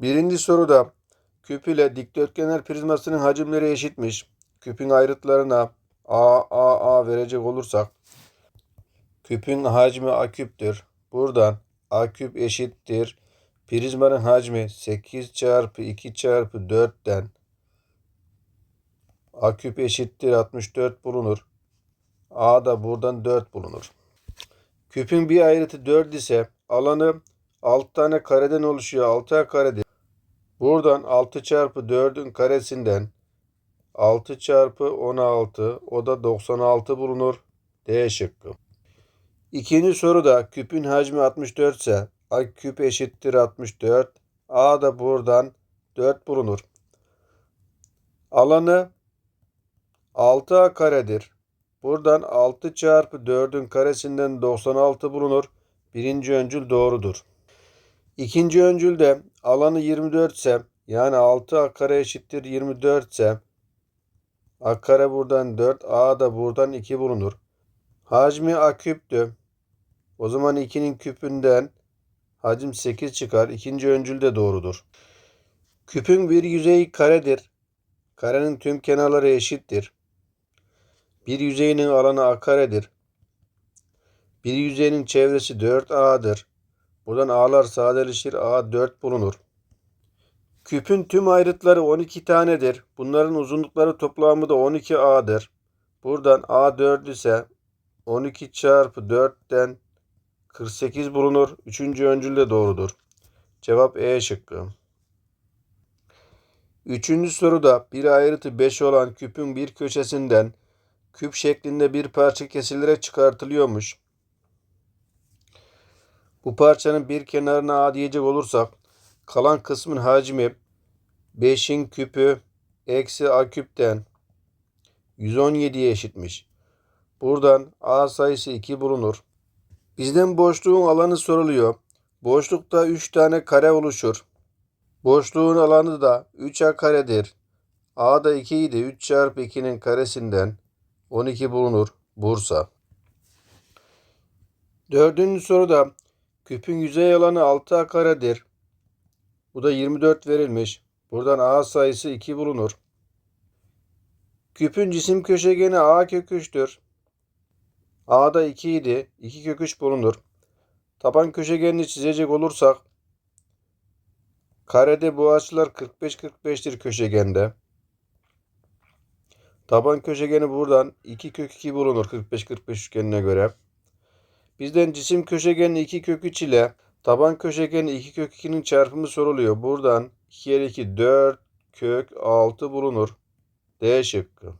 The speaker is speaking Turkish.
Birinci soruda küp ile dikdörtgenler prizmasının hacimleri eşitmiş. Küpün ayrıtlarına A, A, A verecek olursak küpün hacmi A küptür. Buradan A küp eşittir. Prizmanın hacmi 8 çarpı 2 çarpı 4'ten A küp eşittir 64 bulunur. A da buradan 4 bulunur. Küpün bir ayrıtı 4 ise alanı 6 tane kareden oluşuyor. 6 karedir. Buradan 6 çarpı 4'ün karesinden 6 çarpı 16 o da 96 bulunur. D şıkkı. İkinci soruda küpün hacmi 64 ise A küp eşittir 64. A da buradan 4 bulunur. Alanı 6A karedir. Buradan 6 çarpı 4'ün karesinden 96 bulunur. Birinci öncül doğrudur. İkinci öncülde alanı 24 ise yani 6A kare eşittir 24 ise A kare buradan 4, A da buradan 2 bulunur. Hacmi A küptü. O zaman 2'nin küpünden hacim 8 çıkar. İkinci öncül de doğrudur. Küpün bir yüzeyi karedir. Karenin tüm kenarları eşittir. Bir yüzeyinin alanı A karedir. Bir yüzeyinin çevresi 4A'dır. Buradan A'lar sadeleşir. A 4 bulunur. Küpün tüm ayrıtları 12 tanedir. Bunların uzunlukları toplamı da 12A'dır. Buradan A 4 ise 12 çarpı 4'ten 48 bulunur. Üçüncü öncül de doğrudur. Cevap E şıkkı. Üçüncü soruda bir ayrıtı 5 olan küpün bir köşesinden küp şeklinde bir parça kesilerek çıkartılıyormuş. Bu parçanın bir kenarına A diyecek olursak kalan kısmın hacmi 5'in küpü eksi A küpten 117'ye eşitmiş. Buradan A sayısı 2 bulunur. Bizden boşluğun alanı soruluyor. Boşlukta 3 tane kare oluşur. Boşluğun alanı da 3A karedir. A da 2 idi. 3 çarpı 2'nin karesinden 12 bulunur. Bursa. Dördüncü soruda küpün yüzey alanı 6A karedir. Bu da 24 verilmiş. Buradan A sayısı 2 bulunur. Küpün cisim köşegeni A kök 3'tür. A'da 2 idi. 2 kök 3 bulunur. Taban köşegenini çizecek olursak karede bu açılar 45-45'tir köşegende. Taban köşegeni buradan 2 kök 2 bulunur 45-45 üçgenine göre. Bizden cisim köşegeni 2 kök 3 ile taban köşegeni 2 kök 2'nin çarpımı soruluyor. Buradan 2 kere 2 4 kök 6 bulunur. D şıkkı.